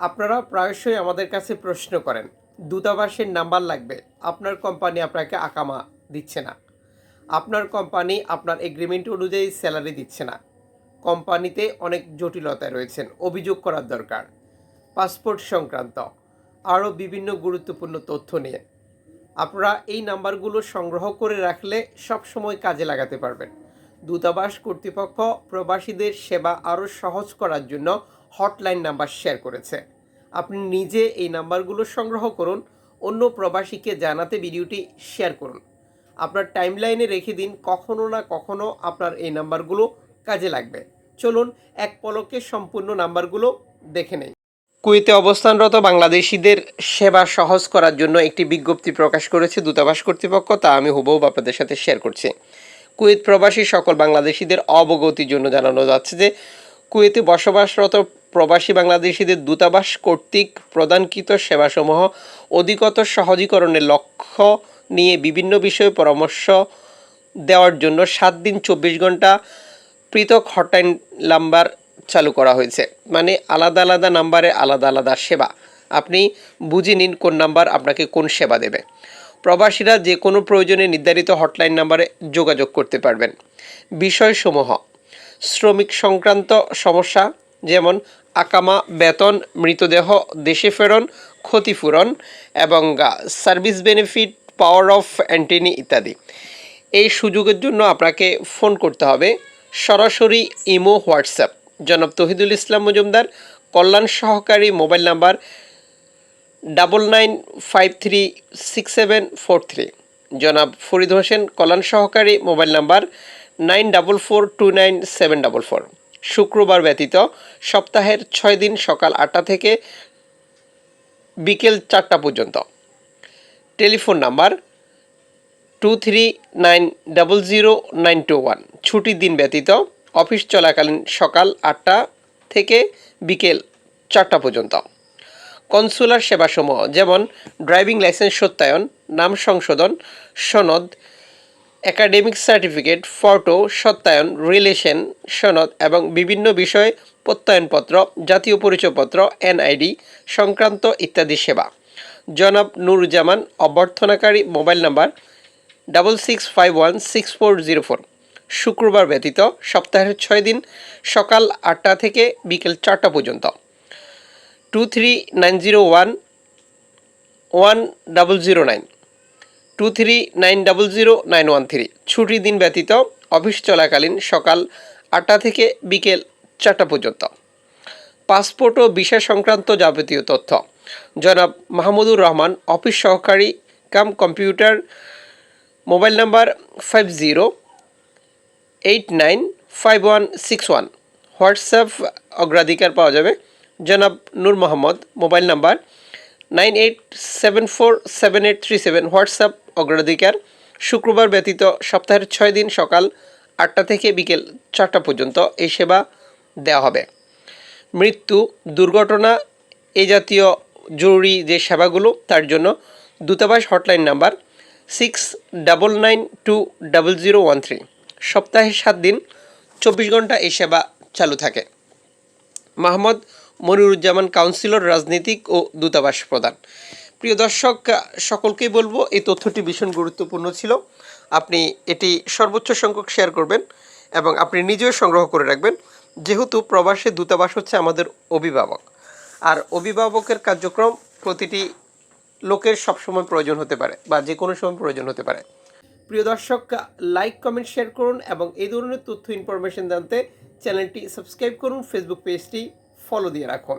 আপনারা প্রায়শই আমাদের কাছে প্রশ্ন করেন, দূতাবাসের নাম্বার লাগবে, আপনার কোম্পানি আপনাকে আকামা দিচ্ছে না। আপনার কোম্পানি আপনার এগ্রিমেন্ট অনুযায়ী স্যালারি দিচ্ছে না। কোম্পানিতে অনেক জটিলতায় রয়েছেন, অভিযোগ করার দরকার। পাসপোর্ট সংক্রান্ত আরও বিভিন্ন গুরুত্বপূর্ণ তথ্য নিয়ে। আপনারা এই নাম্বারগুলো সংগ্রহ করে রাখলে সব সময় কাজে লাগাতে পারবেন। দূতাবাস কর্তৃপক্ষ প্রবাসীদের সেবা আরও সহজ করার জন্য হটলাইন নাম্বার শেয়ার করেছে। আপনি নিজে এই নাম্বারগুলো সংগ্রহ করুন, অন্য প্রবাসীকে জানাতে ভিডিওটি শেয়ার করুন। আপনার টাইমলাইনে রেখে দিন, কখনো না কখনো আপনার এই নাম্বারগুলো কাজে লাগবে। চলুন, এক পলকে সম্পূর্ণ নাম্বারগুলো দেখে নেই। কুয়েতে অবস্থানরত বাংলাদেশিদের সেবা সহজ করার জন্য একটি বিজ্ঞপ্তি প্রকাশ করেছে দূতাবাস কর্তৃপক্ষ, তা আমি হুবহু আপনাদের সাথে শেয়ার করছি। কুয়েত প্রবাসী সকল বাংলাদেশিদের অবগতির জন্য জানানো যাচ্ছে যে, কুয়েতে বসবাসরত প্রবাসী বাংলাদেশিদের দূতাবাস কর্তৃক প্রদানকৃত সেবাসমূহ অধিকতর সহজীকরণের লক্ষ্য নিয়ে বিভিন্ন বিষয়ে পরামর্শ দেওয়ার জন্য সাত দিন চব্বিশ ঘণ্টা পৃথক হটলাইন নাম্বার চালু করা হয়েছে। মানে আলাদা আলাদা নাম্বারে আলাদা আলাদা সেবা। আপনি বুঝে নিন কোন নাম্বার আপনাকে কোন সেবা দেবে। প্রবাসীরা যে কোনো প্রয়োজনে নির্ধারিত হটলাইন নাম্বারে যোগাযোগ করতে পারবেন। বিষয়সমূহ। শ্রমিক সংক্রান্ত সমস্যা যেমন আকামা, বেতন, মৃতদেহ, দেশে ফেরন, ক্ষতিপূরণ এবং সার্ভিস বেনিফিট পাওয়ার অফ অ্যান্টিনি ইত্যাদি। এই সুযোগের জন্য আপনাকে ফোন করতে হবে। সরাসরি ইমো, হোয়াটসঅ্যাপ। জনাব তহিদুল ইসলাম মজুমদার, কল্যাণ সহকারী mobile number double nine five three six seven four three জনাব ফরিদ হোসেন, কল্যাণ সহকারী mobile number nine double four two nine seven double four শুক্রবার ব্যতীত সপ্তাহের ছয় দিন সকাল আটটা থেকে বিকেল চারটা পর্যন্ত। Telephone number two three nine double zero nine two one ছুটির দিন ব্যতীত অফিস চলাকালীন সকাল আটটা থেকে বিকেল চারটা পর্যন্ত। কনসুলার সেবাসমূহ যেমন ড্রাইভিং লাইসেন্স সত্যায়ন, নাম সংশোধন, সনদ একাডেমিক সার্টিফিকেট, ফটো, সত্যায়ন রিলেশন সনদ এবং বিভিন্ন বিষয়ে প্রত্যয়নপত্র, জাতীয় পরিচয়পত্র এনআইডি সংক্রান্ত ইত্যাদি সেবা। জনাব Nuruzzaman, অভ্যর্থনাকারী, mobile number double six five one six four zero four শুক্রবার ব্যতীত সপ্তাহের ছয় দিন, সকাল আটটা থেকে বিকেল চারটা পর্যন্ত। Two three nine zero one one double zero nine two three nine double zero nine one three ছুটির দিন ব্যতীত অফিস চলাকালীন সকাল আটটা থেকে বিকেল চারটা পর্যন্ত। পাসপোর্ট ও ভিসা সংক্রান্ত যাবতীয় তথ্য। জনাব মাহমুদুর রহমান, অফিস সহকারী cum computer, mobile number five zero eight nine five one six one WhatsApp অগ্রাধিকার পাওয়া যাবে। জনাব Nur Mohammad, mobile number nine eight seven four seven eight three seven WhatsApp অগ্রাধিকার শুক্রবার ব্যতীত সপ্তাহের ছয় দিন সকাল আটটা থেকে বিকেল চারটা পর্যন্ত এই সেবা দেওয়া হবে। মৃত্যু দুর্ঘটনা, এ জাতীয় জরুরি যে সেবাগুলো, তার জন্য দূতাবাস hotline number six double nine two double zero one three সপ্তাহে সাত দিন, চব্বিশ ঘণ্টা এই সেবা চালু থাকে। মাহমদ মনিরুজ্জামান কাউন্সিলর, রাজনীতিক ও দূতাবাস প্রধান। প্রিয় দর্শক সকলকেই বলব, এই তথ্যটি ভীষণ গুরুত্বপূর্ণ ছিল। আপনি এটি সর্বোচ্চ সংখ্যক শেয়ার করবেন এবং আপনি নিজেও সংগ্রহ করে রাখবেন। যেহেতু প্রবাসী দূতাবাস হচ্ছে আমাদের অভিভাবক। আর অভিভাবকের কার্যক্রম প্রতিটি লোকের সবসময় প্রয়োজন হতে পারে বা যে কোনো সময় প্রয়োজন হতে পারে। প্রিয় দর্শক লাইক কমেন্ট শেয়ার করুন এবং এই ধরনের তথ্য ইনফরমেশন জানতে চ্যানেলটি সাবস্ক্রাইব করুন ফেসবুক পেজটি ফলো দিয়ে রাখুন।